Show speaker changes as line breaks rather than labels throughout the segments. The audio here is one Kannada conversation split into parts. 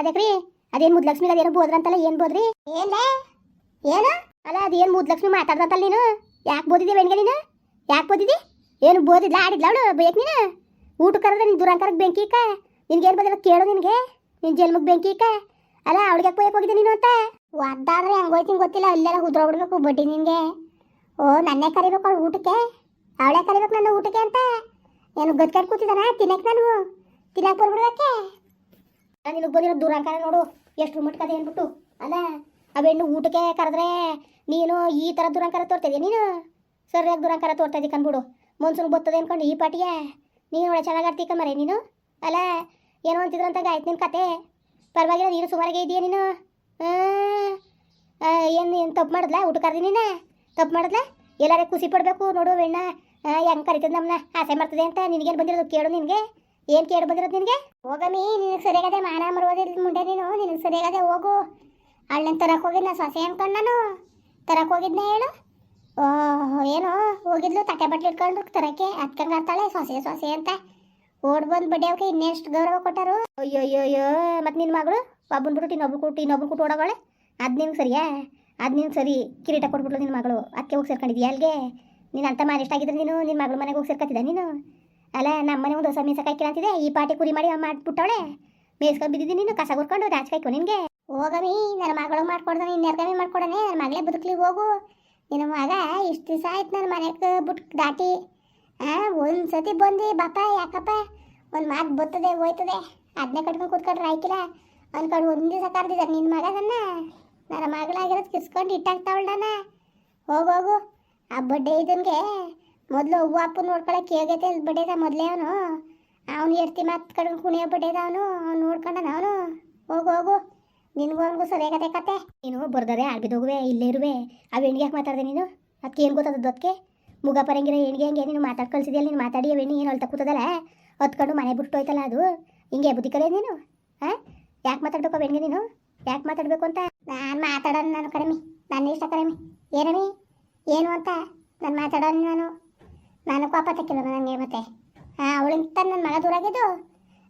ಅದಕ್ರಿ ಅದೇನು ಮುದ್ಲಕ್ಷ್ಮಿಗೆ ಅದೇನು ಬೋದ್ರಂತಲ್ಲ ಏನು ಬೋದ್ರಿ? ಏನ್ಲೇ? ಏನು? ಅಲ್ಲ ಅದೇನು ಮುದ್ಲಕ್ಷ್ಮಿ ಮಾತಾಡ್ದಂತಲ್ಲ ನೀನು? ಯಾಕೆ ಬೋದಿದ್ದೆ ಬೆಣ್ಗೆ ನೀನು? ಯಾಕೆ ಬೋದಿದ್ದಿ? ಏನು ಬೋದಿದ್ಲ ಆಡಿದ್ಲ ಅವಳು ಬೇಕು ನೀನು? ಊಟ ಕರೆದ್ರೆ ನೀನು ದುರಂಕರಕ್ಕೆ ಬೆಂಕಿ ಇಕ್ಕ. ನಿನ್ಗೇನು ಬಂದಿಲ್ಲ ಕೇಳು ನಿನಗೆ ನಿನ್ನ ಜನ್ಮಕ್ಕೆ ಬೆಂಕಿ ಇಕ್ಕ. ಅಲ್ಲ ಅವಳಿಗೆ ಯಾಕೆ ಹೋಗಿದ್ದೆ ನೀನು ಅಂತ? ಒದ್ದಾಡ್ರೆ ಹೆಂಗೋಯ್ತೀನಿ ಗೊತ್ತಿಲ್ಲ ಅಲ್ಲೆಲ್ಲ ಉದ್ರೋಗ್ಬಿಡ್ಬೇಕು ಬಡ್ಡಿ ನಿನಗೆ. ಓ ನನ್ನೇ ಕರಿಬೇಕು ಅವಳು ಊಟಕ್ಕೆ? ಅವಳೇ ಕರಿಬೇಕು ನನ್ನ ಊಟಕ್ಕೆ ಅಂತ? ಏನು ಗಟ್ಕಟ್ ಕೂತಿದ್ದಾನ ತಿನ್ನಕ್ಕೆ ನಾನು? ತಿನ್ನಕ್ಕೆ ಬರ್ಬಿಡ್ಬೇಕೆ? ನಿನಗೆ ಬಂದಿರೋ ದುರಂಕಾರ ನೋಡು ಎಷ್ಟು ಮಟ್ಕದೆ ಅಂದ್ಬಿಟ್ಟು ಅಲ್ಲ ಅವೆಣ್ಣು ಊಟಕ್ಕೆ ಕರೆದ್ರೆ ನೀನು ಈ ಥರ ದುರಂಕಾರ ತೋರ್ತಿದ್ಯಾ ನೀನು? ಸರಿಯಾಗಿ ದುರಂಕಾರ ತೋರ್ತಾ ಇದ್ದಿ ಕಂದ್ಬಿಡು ಮನ್ಸೂನ್ ಬರ್ತದೆ ಅನ್ಕೊಂಡು ಈ ಪಾಟಿಗೆ? ನೀನು ಒಳ್ಳೆ ಚೆನ್ನಾಗಿ ಆಡ್ತೀಕ ಮರೆ ನೀನು? ಅಲ್ಲ, ಏನೋ ಅಂತಿದ್ರಂತ ಆಯ್ತು ನಿನ್ನ ಕತೆ? ಪರವಾಗಿಲ್ಲ, ನೀನು ಸುಮಾರಿಗೆ ಇದೆಯಾ ನೀನು? ಏನು ಏನು ತಪ್ಪು ಮಾಡದ್ಲಾ? ಊಟ ಕರ್ದಿ ನೀನು? ತಪ್ಪು ಮಾಡಿದ್ಲ? ಎಲ್ಲರೇ ಖುಷಿ ಪಡಬೇಕು ನೋಡು, ಬೆಣ್ಣ. ಹೆಂಗೆ ಕರಿತದೆ ನಮ್ಮನ್ನ ಆಸೆ ಮಾಡ್ತದೆ ಅಂತ ನಿನಗೇನು ಬಂದಿರೋದು ಕೇಳು ನಿನಗೆ. ಏನು ಕೇಳಿ ಬಂದಿರೋದು ನಿನಗೆ? ಹೋಗಮಿ, ನಿನಗೆ ಸರಿಯಾಗದೆ ಮಾನ ಮರೋದಿಲ್ಲ ಮುಂಡೆ ನೀನು, ನಿನಗೆ ಸರಿಯಾಗದೆ ಹೋಗು. ಅಣ್ಣನ ತರಕ್ಕೆ ಹೋಗಿದ್ನ ಸೊಸೆ ಅನ್ಕೊಂಡು ನಾನು ತರಕ್ಕೆ ಹೋಗಿದ್ನ ಹೇಳು? ಓಹ್, ಏನು, ಹೋಗಿದ್ಲು, ತಟ್ಟೆ ಬಟ್ಟೆ ಇಟ್ಕೊಂಡು ತರಕ್ಕೆ, ಅತ್ಕಂಗೆ ಆಡ್ತಾಳೆ, ಸೊಸೆ ಸೊಸೆ ಅಂತ. ಓಡ್ ಬಂದು ಬಡ್ಡಿ ಅವಕ್ಕೆ ಇನ್ನೆಷ್ಟು ಗೌರವ ಕೊಟ್ಟರು. ಅಯ್ಯೋ ಅಯ್ಯೋ ಅಯ್ಯೋ ಮತ್ತು ನಿನ್ನ ಮಗಳು? ಒಬ್ಬನ ಬಿಟ್ಟು ಇನ್ನೊಬ್ರು ಕೊಟ್ಟು ಇನ್ನೊಬ್ರು ಕೊಟ್ಟು ಓಡೋಗಳೆ ಅದು ನಿನ್ಗೆ ಸರಿಯಾ? ಅದು ನಿನ್ಗೆ ಸರಿ. ಕಿರೀಟ ಕೊಟ್ಬಿಟ್ಲು ನಿನ್ನ ಮಗಳು. ಅದಕ್ಕೆ ಹೋಗಿ ಸೇರ್ಕೊಂಡಿದ್ಯಾ ಅಲ್ಲಿಗೆ ನೀನು ಅಂತ ಮಾಡಿ ಆಗಿದ್ರೆ ನೀನು ನಿನ್ನ ಮಗಳು ಮನೆಗೆ ಹೋಗಿ ಸೇರ್ಕೊತಿದ್ದ ನೀನು? ಅಲ್ಲ ನಮ್ಮ ಮನೆ ಒಂದು ಹೊಸ ಕೈ ಕೇಳ್ತಿದೆ ಈ ಪಾಟಿ ಕುರಿ ಮಾಡಿ ಮಾಡ್ಬಿಟ್ಟವಳೆ. ಮೇಸ್ಕೊಂಡು ಬಿದ್ದಿದ್ದೀನಿ ನೀನು, ಕಸ ಗುರ್ಕೊಂಡು ರಾಜಕಾಯ್ಕೊ ನಿನಗೆ. ಹೋಗಮಿ ನನ್ನ ಮಗಳು ಮಾಡ್ಕೊಡ್ದಾನೆ ಇನ್ನೆರ್ಗಮಿ ಮಾಡ್ಕೊಡನೆ ನನ್ನ ಮಗಳೇ ಬದುಕಲಿ ಹೋಗು. ನಿನ್ನ ಮಗ ಇಷ್ಟು ದಿವಸ ಆಯ್ತು ನನ್ನ ಮನೆಗೆ ಬುಟ್ ದಾಟಿ. ಹಾಂ ಒಂದು ಸತಿ ಬಂದು, ಬಾಪ, ಯಾಕಪ್ಪ? ಒಂದು ಮಾತು ಬರ್ತದೆ ಹೋಯ್ತದೆ. ಅದನ್ನೇ ಕಟ್ಕೊಂಡು ಕೂತ್ಕೊಂಡ್ರೆ ಆಯ್ಕಿಲ್ಲ ಅನ್ಕೊಂಡು ಒಂದು ದಿವಸ ಕರೆದಿದ್ದಾರೆ ನಿನ್ನ ಮಗ ನನ್ನ ನನ್ನ ಮಗಳಾಗಿರೋದು ಕಿಸ್ಕೊಂಡು ಇಟ್ಟಾಗ್ತಾವಳ ನಾನು ಹೋಗು ಹೋಗು. ಆ ಬಡ್ಡೆ ಇದನ್ಗೆ ಮೊದಲು ಅವ್ವ ಅಪ್ಪ ನೋಡ್ಕೊಳಕ್ಕೆ ಹೇಗೈತೆ ಬಡ್ಡೆದ ಮೊದಲೇ ಅವನು. ಅವನು ಎರ್ತಿ ಮಾತು ಕಡ್ಕೊಂಡು ಕುಣಿಯ ಬಡ್ಡೆದ ಅವನು. ಅವ್ನು ನೋಡ್ಕೊಂಡನ ಅವನು. ಹೋಗು ಹೋಗು. ನಿನಗೂ ಅವನಿಗೂ ಸರಿಯಾಗತ್ತೆ ಕತೆ. ನೀನು ಬರ್ದರೆ ಆಡ್ಬಿದೋಗುವೆ ಇಲ್ಲೇ ಇರುವೆ. ಅವು ಹೆಣ್ಗೆ ಯಾಕೆ ಮಾತಾಡ್ದೆ ನೀನು? ಅದಕ್ಕೆ ಏನು ಗೊತ್ತದ ಅದಕ್ಕೆ ಮುಗ ಪರಂಗಿರೋ ಹೆಣ್ಗೆ ಹಂಗೆ, ನೀನು ಮಾತಾಡ್ ಕಳ್ಸಿದ್ಯಲ್ಲ ನೀನು? ಮಾತಾಡಿ ಹೆಣ್ಣು ಏನು ಅಳ್ತಾ ಕೂತದಲ್ಲ? ಹೊತ್ಕೊಂಡು ಮನೆ ಬಿಟ್ಟು ಹೋಯ್ತಲ್ಲ ಅದು. ಹಿಂಗೆ ಬುದ್ಧಿ ಕಲಿಯೋದು ನೀನು? ಹಾಂ ಯಾಕೆ ಮಾತಾಡ್ಬೇಕು ಹೆಣ್ಗೆ ನೀನು? ಯಾಕೆ ಮಾತಾಡಬೇಕು ಅಂತ? ನಾನು ಮಾತಾಡೋಣ ನಾನು ಕಡಿಮೆ. ನನ್ನ ಇಷ್ಟ ಕಡಿಮೆ. ಏನಮಿ ಏನು ಅಂತ? ನಾನು ಮಾತಾಡೋಣ ನಾನು? ನಾನು ಕೋಪ ತಕ್ಕಿಲ್ಲ ನನಗೆ ಮತ್ತೆ. ಹಾಂ ಅವಳಿಂತ ನನ್ನ ಮಗ ದೂರ ಆಗಿದ್ದು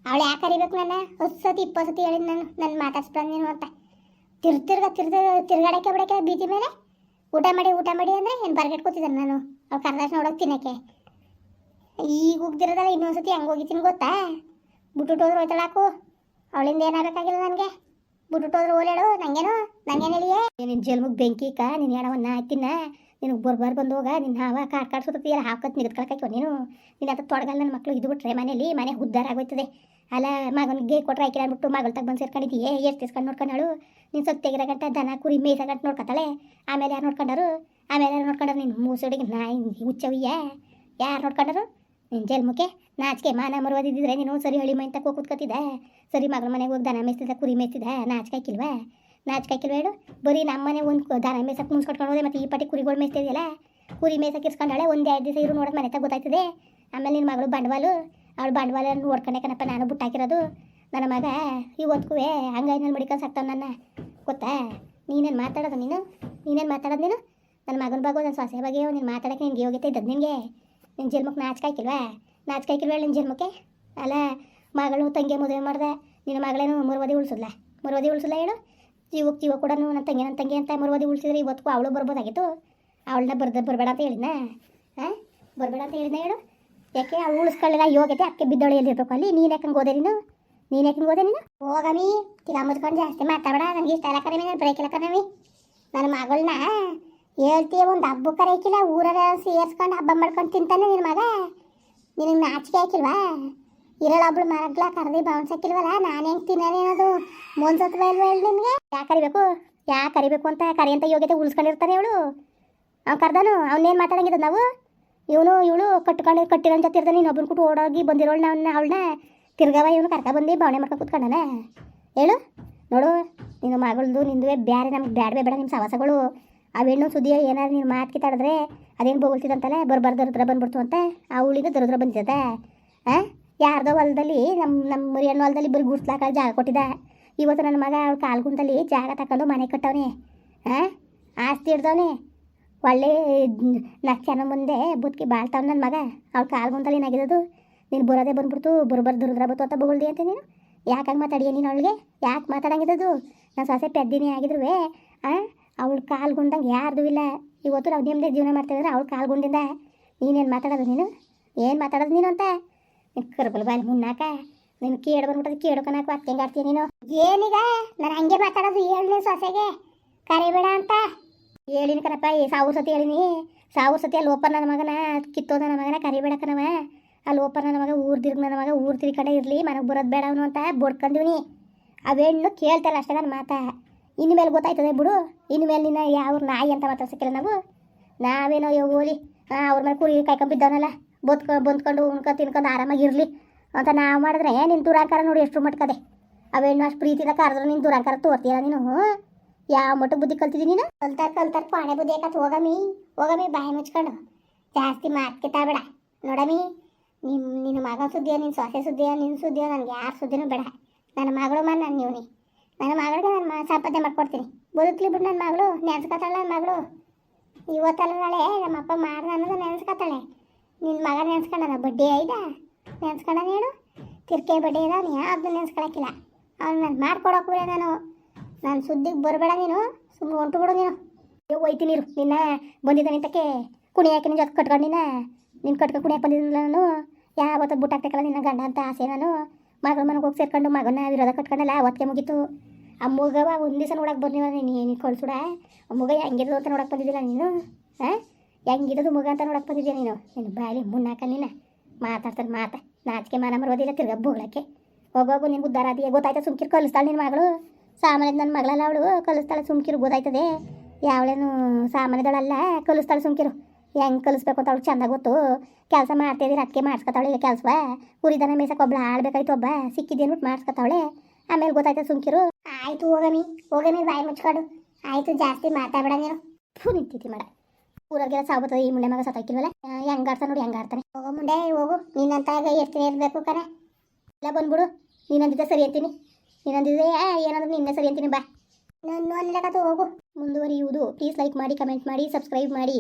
ಅವಳು ಯಾಕೆ ಕರಿಬೇಕು ನನ್ನ? ಹತ್ತು ಸತಿ ಇಪ್ಪತ್ತು ಸತಿ ಹೇಳಿದ್ ನಾನು. ನನ್ನ ಮಾತಾಡ್ಸ್ಬಂದು ನೀನು ಅಂತ. ತಿರ್ ತಿರ್ಗ ತಿರ್ಗ, ತಿರ್ಗಾಡಕ್ಕೆ ಬಿಡಕ್ಕೆ ಬೀದಿ ಮೇಲೆ ಊಟ ಮಾಡಿ ಊಟ ಮಾಡಿ ಅಂದರೆ ಏನು ಬರ್ಗೆಟ್ ಕೂತಿದ್ದಾನೆ ನಾನು? ಅವ್ಳು ಕರ್ದಾಶ್ ನೋಡೋಕೆ ತಿನ್ನಕ್ಕೆ. ಈಗ ಹೋಗ್ದಿರೋದಲ್ಲ ಇನ್ನೊಂದ್ಸತಿ ಹಂಗೆ ಹೋಗಿದ್ದೀನಿ ಗೊತ್ತಾ? ಬಿಟ್ಟು ಹೋದ್ರೆ ಹೋಯ್ತಾಳಾಕು ಅವಳಿಂದ ಏನಾಗಬೇಕಾಗಿಲ್ಲ ನನಗೆ. ಬಿಟ್ಬಿಟ್ಟು ಹೋದ್ರೆ ಓಲಾಡು ನಂಗೇನು? ನಂಗೇನು ಹೇಳಿಯೇ ನಿನ್ನ ಮುಗ್ ಬೆಂಕಿ ಕಾ ನಿನ್ನ ಹೇಳವನ್ನ ಹಾಕಿನ ನಿನಗೆ ಬರ್ಬಾರ್ ಬಂದೋಗ ನಿನ್ನ ಹಾವ ಕಾರ್ ಕಾಡ್ಸೋತಿ ಎಲ್ಲ ಹಾಕತ್ ನಿಗದ್ಕೊಳಕಾಯ್ಕೊ ನೀನು. ನಿನ್ನ ಅದು ತೊಡಗಲ್ಲ ನನ್ನ ಮಕ್ಕಳು ಇದು ಬಿಟ್ರೆ ಮನೇಲಿ ಮನೆ ಉದ್ದಾರ ಆಗೋಯ್ತದೆ. ಅಲ್ಲ, ಮಗನಿಗೆ ಕೊಟ್ರೆ ಹಾಕಿರ ಅಂದ್ಬಿಟ್ಟು ಮಗಳ ತಗ ಬಂದು ಸೇರ್ಕೊಂಡಿದ್ದೀಯೇ ಎಷ್ಟು ತಿಸ್ಕೊಂಡು ನೋಡ್ಕೊಂಡಾಳು ನೀನು ಸತ್ತೆಗಿರ ಗಂಟ ದನ, ಕುರಿ, ಮೇಯ್ಸ ಗಂಟ ನೋಡ್ಕೊತಾಳೆ. ಆಮೇಲೆ ಯಾರು ನೋಡ್ಕೊಂಡರು? ಆಮೇಲೆ ಯಾರು ನೋಡ್ಕೊಂಡರು? ನೀನು ಮೂಸಡಿಗೆ ನಾಯಿ, ಹುಚ್ಚವಿಯ. ಯಾರು ನೋಡ್ಕೊಂಡರು? ಮುಖ್ಯ? ನಾಚಿಕೆ ಮಾನ ಮರುವುದಿದ್ರೆ ನೀನು ಸರಿ ಹಳಿ ಮೈ ತಕ್ಕ ಕೂತ್ಕೊತಿದ್ದ ಸರಿ ಮಗಳ ಮನೆಗೆ ಹೋಗಿ ದನ ಮೇಯ್ತಿದ್ದ ಕುರಿ ಮೇಯ್ತಿದ್ದೆ ನಾಚಿಕೆ ನಾಚಿಕಾಯ್ಕಿಲ್ವ ನಾಚಿಕೆ ಹಾಕಿಲ್ವ ಹೇಳು? ಬರೀ ನಮ್ಮ ಮನೆ ಒಂದು ದನ ಮೇಯ್ಸಕ್ಕೆ ಮುನ್ಸ್ಕೊಟ್ಕೊಂಡು ಹೋದೆ ಮತ್ತು ಈ ಪಟ್ಟಿ ಕುರಿಗಳು ಮೇಯ್ತಿದೆಯಲ್ಲ ಕುರಿ ಮೇಸಕ್ಕೆ ಇರ್ಸ್ಕೊಂಡಾಳೆ, ಒಂದು ಎರಡು ದಿವಸ ಇರು ನೋಡೋದು ಮನೆ ತಗ ಗೊತ್ತಾಯ್ತದೆ. ಆಮೇಲೆ ನಿನ್ನ ಮಗಳು ಬಂಡವಾಳು ಅವಳು ಬಂಡವಾಳ ನೋಡ್ಕೊಂಡೇಕನಪ್ಪ ನಾನು ಬುಟ್ಟಾಕಿರೋದು ನನ್ನ ಮಗ ಇವತ್ತಿಗೂ ನಾನು ಮಡಿಕೊಂಡು ಸಾಕ್ತಾವ ನನ್ನ. ಗೊತ್ತಾ? ನೀನೇನು ಮಾತಾಡೋದು ನೀನು? ನೀನೇನು ಮಾತಾಡೋದು ನೀನು? ನನ್ನ ಮಗನ ಬಗ್ಗೆ ನನ್ನ ಸೊಸೆ ಬಗ್ಗೆ ನೀನು ಮಾತಾಡೋಕೆ ನಿನಗೆ ಯೋಗ್ಯತೆ ಇದ್ದದ್ದು ನಿನಗೆ. ನಿನ್ನ ಜನ್ಮಕ್ಕೆ ನಾಚ್ಕಾಯ್ಕಿಲ್ವಾ ನಾಚಿಕಾಯ್ಕಿಲ್ವಾ ನಿನ್ನ ಜನ್ಮಕ್ಕೆ? ಅಲ್ಲ, ಮಗಳು ತಂಗಿ ಮದುವೆ ಮಾಡ್ದೆ, ನಿನ್ನ ಮಗಳೇನು ಮುರುವದಿ ಉಳಿಸಿದ್ಲ? ಮುರುವದಿ ಉಳಿಸಿಲ್ಲ ಹೇಳು ಜೀವಕ್ಕೆ ಜೀವ ಕೂಡ ನನ್ನ ತಂಗಿ ನನ್ನ ತಂಗಿ ಅಂತ ಮುರುವದಿ ಉಳಿಸಿದ್ರೆ ಇವತ್ತಿಗೂ ಅವಳು ಬರ್ಬೋದಾಗಿತ್ತು. ಅವಳನ್ನ ಬರ್ದ ಬರಬೇಡ ಅಂತ ಹೇಳಿದ್ನ? ಹಾಂ ಬರಬೇಡ ಅಂತ ಹೇಳಿದ್ನ ಹೇಳು? ಯಾಕೆ? ಅವಳು ಉಳಿಸ್ಕೊಳ್ಳಿಲ್ಲ ಯೋಗ್ಯತೆ ಅಕ್ಕೆ ಬಿದ್ದೋಳಿ ಎಲ್ಲಿರ್ಬೇಕು ಅಲ್ಲಿ? ನೀನು ಯಾಕಂಗೆ ಹೋದೆ ನೀನು? ನೀನು ಯಾಕೆ ಹೋದೆ ನೀನು? ಹೋಗಮಿ ಮುಚ್ಕೊಂಡು ಜಾಸ್ತಿ ಮಾತಾಡಬೇಡ ನನಗೆ ಇಷ್ಟ ಎಲ್ಲ ಕಡಿಮೆ ನಾನು ಬ್ರೇಕ್ ಎಲ್ಲ ಕಡಿಮೆ ನನ್ನ ಮಗಳನ್ನ ಹೇಳ್ತೀಯ, ಒಂದು ಹಬ್ಬ ಕರೆಯಕ್ಕಿಲ್ಲ ಊರಾಗ ಸೇರ್ಸ್ಕೊಂಡು ಹಬ್ಬ ಮಾಡ್ಕೊಂಡು ತಿಂತಾನೆ ನಿನ್ನ ಮಗ? ನಿನಗೆ ನಾಚಿಕೆ ಹಾಕಿಲ್ವಾ? ಇರಳೊಬ್ಳು ಮರಗ್ಲ ಕರೆದಿ ಬೌನ್ಸಕ್ಕಿಲ್ವಲ್ಲ ನಾನು ಹೆಂಗೆ ತಿನ್ನಾನೆ ಏನದು ಮುಂಚತ್ವ ಇಲ್ವಾ ಹೇಳಿ ನಿಮಗೆ ಯಾಕೆ ಕರಿಬೇಕು? ಯಾಕೆ ಕರಿಬೇಕು ಅಂತ ಕರೆಯಂತ ಯೋಗ್ಯತೆ ಉಳಿಸ್ಕೊಂಡಿರ್ತಾನೆ ಇವಳು? ಅವ್ನು ಕರ್ದಾನು? ಅವನೇನು ಮಾತಾಡಂಗಿದ್ದ ನಾವು? ಇವನು, ಇವಳು ಕಟ್ಕೊಂಡು ಕಟ್ಟಿರೋ ಜೊತೆ ಇರ್ತಾನೆ ಇನ್ನೊಬ್ಬನ ಕೊಟ್ಟು ಓಡೋಗಿ ಬಂದಿರೋಳು ಅವನ್ನ ಅವಳನ್ನ ತಿರ್ಗವ ಇವನು ಕರ್ಕ ಬಂದು ಬಾವಣೆ ಮಾಡ್ಕೊಂಡು ಕೂತ್ಕೊಂಡಾನೆ? ಹೇಳು? ನೋಡು, ನಿನ್ನ ಮಗಳದು, ನಿಂದುವೆ ಬ್ಯಾರೆ, ನಮ್ಗೆ ಬೇಡವೇ ಬೇಡ ನಿಮ್ಮ ಸವಾಸಗಳು. ಅವೆಣ್ಣು ಸುದ್ದಿ ಏನಾದ್ರು ನೀನು ಮಾತು ಕಿತ್ತಾಡಿದ್ರೆ ಅದೇನು ಬೋಗಳ್ತಿದಂತಲ್ಲ ಬರ್ಬಾರ್ದು ಹತ್ರ ಬಂದ್ಬಿಡ್ತು ಅಂತ ಆ ಹುಳಿನ ದರದ್ರ ಬಂದಿದ್ದ ಹಾಂ ಯಾರ್ದೋ ಹೊಲದಲ್ಲಿ ನಮ್ಮ ನಮ್ಮ ಮರಿ ಹಣ್ಣು ಹೊಲದಲ್ಲಿ ಬರೀ ಗುಡ್ಸ್ಲಾಕ ಜಾಗ ಕೊಟ್ಟಿದ್ದ. ಇವತ್ತು ನನ್ನ ಮಗ ಅವ್ಳ ಕಾಲು ಕುಂತಲ್ಲಿ ಜಾಗ ತಕೊಂಡು ಮನೆ ಕಟ್ಟವನೆ. ಹಾಂ ಆಸ್ತಿ ಹಿಡ್ದವನೆ. ಒಳ್ಳೆ ನಾಲ್ಕು ಜನ ಮುಂದೆ ಬುತ್ಕಿ ಬಾಳ್ತಾವ್ ನನ್ನ ಮಗ. ಅವ್ಳ ಕಾಲು ಗುಂತಲ್ಲಿ ಏನಾಗಿರೋದು ನೀನು ಬರೋದೇ ಬಂದ್ಬಿಡ್ತು ಬರ್ಬಾರ್ದು ದುರದ್ರ ಬತ್ತು ಅಂತ ಬಗಳ್ದಿ ಅಂತ ನೀನು? ಯಾಕಾಗಿ ಮಾತಾಡಿಯ ನೀನು ಅವಳಿಗೆ? ಯಾಕೆ ಮಾತಾಡಂಗಿದ್ದದು? ನಾನು ಸೊಸೆ ಪೆದ್ದಿನಿ ಆಗಿದ್ರು ಆ? ಅವಳು ಕಾಲ್ಗುಂಡಂಗೆ ಯಾರ್ದು ಇಲ್ಲ. ಇವತ್ತು ನಾವು ನಿಮ್ಮದೇ ಜೀವನ ಮಾಡ್ತಿದ್ರೆ ಅವಳು ಕಾಲ್ಗುಂಡಿಂದ ನೀನೇನು ಮಾತಾಡೋದು ನೀನು? ಏನು ಮಾತಾಡೋದು ನೀನು ಅಂತ? ಕರ್ಬಲ್ ಬಾಯಿ ಮುನ್ನಾಕ ನೀನು ಕೇಳಿ ಬಂದ್ಬಿಟ್ಟದ ಕೇಳ್ಕೊಳಕು ಅತ್ತೆಂಗೆ ಆಡ್ತೀಯ ನೀನು? ಏನೀಗ? ನಾನು ಹಂಗೆ ಮಾತಾಡೋದು ಹೇಳಿ ಸೊಸೆಗೆ. ಕರಿಬೇಡ ಅಂತ. ಹೇಳಿನಿ ಕಣಪ್ಪ, ಈ ಸಾವು ಸತಿ ಹೇಳಿನಿ ಸಾವು ಸತಿ ಅಲ್ಲಿ ಓಪನ್ ನನ್ನ ಮಗನ, ಕಿತ್ತೋದ ನನ್ನ ಮಗನ, ಕರಿಬೇಡ ಕಣವ. ಅಲ್ಲಿ ಓಪನ್ ನನ್ನ ಮಗ, ಊರು ತಿರ್ಗಿ ನನ್ನ ಮಗ, ಊರು ತಿರ್ಕಡೆ ಇರಲಿ, ಮನೆಗೆ ಬರೋದು ಬೇಡ ಅವನು ಅಂತ ಬಡ್ಕೊಂಡಿವ್ನಿ ಅವೇಣ್ಣು ಕೇಳ್ತಾರ ಅಷ್ಟೇ ನನ್ನ ಮಾತಾ. ಇನ್ನು ಮೇಲೆ ಗೊತ್ತಾಯ್ತದೆ ಬಿಡು. ಇನ್ಮೇಲೆ ಮೇಲೆ ನಿನ್ನ ಯಾವ ನಾಯಿ ಅಂತ ಮಾತಾಡ್ಸಕ್ಕಿಲ್ಲ ನಾವು. ನಾವೇನೋ ಯೋ ಹಾಂ ಅವ್ರ ಮೇಲೆ ಕುರಿ ಕಾಯ್ಕೊಂಬಿದ್ದವನಲ್ಲ ಬದುಕೊ ಬಂದ್ಕೊಂಡು ಉಣ್ಕೊಂಡು ತಿನ್ಕೊಂಡು ಆರಾಮಾಗಿ ಇರಲಿ ಅಂತ ನಾವು ಮಾಡಿದ್ರೆ ನಿನ್ನ ದುರಾಂಕಾರ ನೋಡಿ ಎಷ್ಟು ಮಟ್ಕದೆ ಅವೇನು ಅಷ್ಟು ಪ್ರೀತಿನ ಕರೆದ್ರೆ ನಿನ್ನ ದುರಾಂಕಾರ ತೋರ್ತೀಯ ನೀನು ಯಾವ ಮಟ್ಟ ಬುದ್ಧಿ ಕಲ್ತಿದ್ದೀನಿ ನೀನು? ಕಲ್ತಾರ ಕಲ್ತಾರ, ಪಾಣೆ ಬುದ್ಧಿ ಯಾಕತ್ ಹೋಗಮಿ ಹೋಗಮಿ, ಬಾಯಿ ಮುಚ್ಕೊಂಡು. ಜಾಸ್ತಿ ಮಾರ್ಕೆಟ್ ಬೇಡ ನೋಡಮಿ ನಿಮ್ಮ ನಿನ್ನ ಮಗನ ಸುದ್ದಿಯೋ ನಿನ್ನ ಸೊಸೆ ಸುದ್ದಿಯೋ ನಿನ್ನ ಸುದ್ದಿಯೋ, ನನಗೆ ಯಾರ ಸುದ್ದಿನೂ ಬೇಡ. ನನ್ನ ಮಗಳು ಮನ ನನ್ನ ನೀವ್ನಿ ನನ್ನ ಮಗಳಿಗೆ ನಾನು ಸಂಪಾದನೆ ಮಾಡ್ಕೊಡ್ತೀನಿ. ಬದುಕಲಿ ಬಿಡು ನನ್ನ ಮಗಳು, ನೆನ್ಸ್ಕೊತಾಳೆ ನನ್ನ ಮಗಳು. ಇವತ್ತಲ್ಲ ನಾಳೆ ನಮ್ಮಪ್ಪ ಮಾಡ್ದ ಅನ್ನೋದು ನೆನ್ಸ್ಕೊತಾಳೆ. ನಿನ್ನ ಮಗ ನೆನ್ಸ್ಕೊಂಡನ? ಬಡ್ಡಿ ಐದಾ? ನೆನ್ಸ್ಕೊಂಡ ಹೇಳು? ತಿರ್ಕೆ ಬಡ್ಡಿ ಇದ ನೀ ಯಾವ್ದು ನೆನ್ಸ್ಕೊಳಕ್ಕಿಲ್ಲ ಅವ್ನು ನಾನು ಮಾಡ್ಕೊಡೋಕೆ ನಾನು. ನಾನು ಸುದ್ದಿಗೆ ಬರಬೇಡ ನೀನು. ಸುಮ್ಮನೆ ಹೊಂಟು ಬಿಡು ನೀನು. ಹೋಯ್ತೀನಿ ಇರು ನಿನ್ನ ಬಂದಿದ್ದಾನೆ ಅಂತಕ್ಕೆ ಕುಣಿ ಹಾಕಿ ನಿನ್ನ ಜೊತೆ ಕಟ್ಕೊಂಡು ನಿನ್ನ. ನಿನ್ನ ಕಟ್ಕೊಂಡು ಕುಣಿಯಕ್ಕೆ ಬಂದಿದ್ದ ನಾನು. ಯಾವತ್ತು ಬುಟ್ಟಾಕ್ಬೇಕಲ್ಲ ನಿನ್ನ ಗಂಡ ಅಂತ ಆಸೆ ನಾನು. ಮಗಳ ಮನೆಗೆ ಹೋಗಿ ಸೇರ್ಕೊಂಡು ಮಗನ ವಿರೋಧ ಕಟ್ಕೊಂಡಲ್ಲ ಅವತ್ತಿಗೆ ಮುಗೀತು. ಆ ಮಗವ ಒಂದು ದಿವಸ ನೋಡಕ್ಕೆ ಬಂದಿಲ್ಲ ನೀನು ನೀನು ಕಳ್ಸುಡ? ಆ ಮಗ ಹೆಂಗಿರೋದು ಅಂತ ನೋಡಕ್ಕೆ ಬಂದಿದ್ದಿಲ್ಲ ನೀನು? ಹಾಂ ಹೆಂಗಿರೋದು ಮಗ ಅಂತ ನೋಡಕ್ಕೆ ಬಂದಿದ್ಯಾ ನೀನು? ನೀನು ಬಾಯಲ್ಲಿ ಮುನ್ನಾಕ ನೀನು? ಮಾತಾಡ್ತಾರೆ ಮಾತಾ. ನಾಚಿಕೆ ಮಾನ ಮರೋದಿಲ್ಲ ತಿರ್ಗ ಬೋಗ್ಲಕ್ಕೆ ಹೋಗೋಗು ನಿನ್ಗೆ ಉದ್ದಾರ ಅದೀಯ ಗೊತ್ತಾಯ್ತಾ ಸುಮ್ಕಿರು ಕಲಿಸ್ತಾಳೆ ನಿನ್ನ ಮಗಳು? ಸಾಮಾನ್ಯ ನನ್ನ ಮಗಳಲ್ಲ ಅವಳು. ಕಲಿಸ್ತಾಳೆ ಸುಮ್ಕಿರು ಗೊತ್ತಾಯ್ತದೆ. ಯಾವಳೇನು ಸಾಮಾನ್ಯದಳಲ್ಲ. ಕಲಿಸ್ತಾಳೆ ಸುಮ್ಕಿರು. ಹೆಂಗೆ ಕಲಿಸ್ಬೇಕು ಅಂತ ಅವಳು ಚಂದ ಗೊತ್ತು. ಕೆಲಸ ಮಾಡ್ತಿದ್ದೀರಿ ಅದಕ್ಕೆ ಮಾಡಿಸ್ಕೊತಾವಳೆ ಈಗ ಕೆಲಸ ಕುರಿದನ ಮೇಸಕ್ಕೆ ಒಬ್ಳು ಆಡ್ಬೇಕಾಯ್ತು ಒಬ್ಬ. ಸಿಕ್ಕಿದ್ದೇನು ಮಾಡಿಸ್ಕೊತಾವಳೆ ಆಮೇಲೆ ಗೊತ್ತಾಯ್ತು ಸುಮ್ಕಿರು. ಆಯ್ತು ಹೋಗಮಿ. ಹೋಗಮಿ ಬಾಯಿ ಮುಚ್ಕೊಂಡು. ಆಯ್ತು ಜಾಸ್ತಿ ಮಾತಾಡಬೇಡ ನೀನು. ಫು ನಿಂತಿತಿ ಮಾಡ. ಊರಾಗೆಲ್ಲ ಸಾವುತ್ತದೆ ಈ ಮುಂಡೆ ಮಗ ಸತ್ತಾಕಿಲ್ವಲ್ಲ ಹೆಂಗ್ ಆಡ್ತಾನೆ ನೋಡಿ ಹೆಂಗ್ ಆಡ್ತಾನೆ. ಹೋಗೋ ಮುಂಡೆ ಹೋಗು. ನಿನ್ನಂತ ಎಷ್ಟು ಇರಬೇಕು ಕರೆ ಇಲ್ಲ ಬಂದ್ಬಿಡು. ನೀನಂದಿದ್ದೆ ಸರಿ ಅಂತೀನಿ. ನೀನಂದಿದ್ದೆ ಏನಂದ್ರೆ ನಿನ್ನೆ ಸರಿ ಅಂತೀನಿ ಬಾ. ನನ್ನ ಅಲ್ಲಿ ಹೋಗು. ಮುಂದುವರಿಯುವುದು. ಪ್ಲೀಸ್ ಲೈಕ್ ಮಾಡಿ ಕಮೆಂಟ್ ಮಾಡಿ ಸಬ್ಸ್ಕ್ರೈಬ್ ಮಾಡಿ.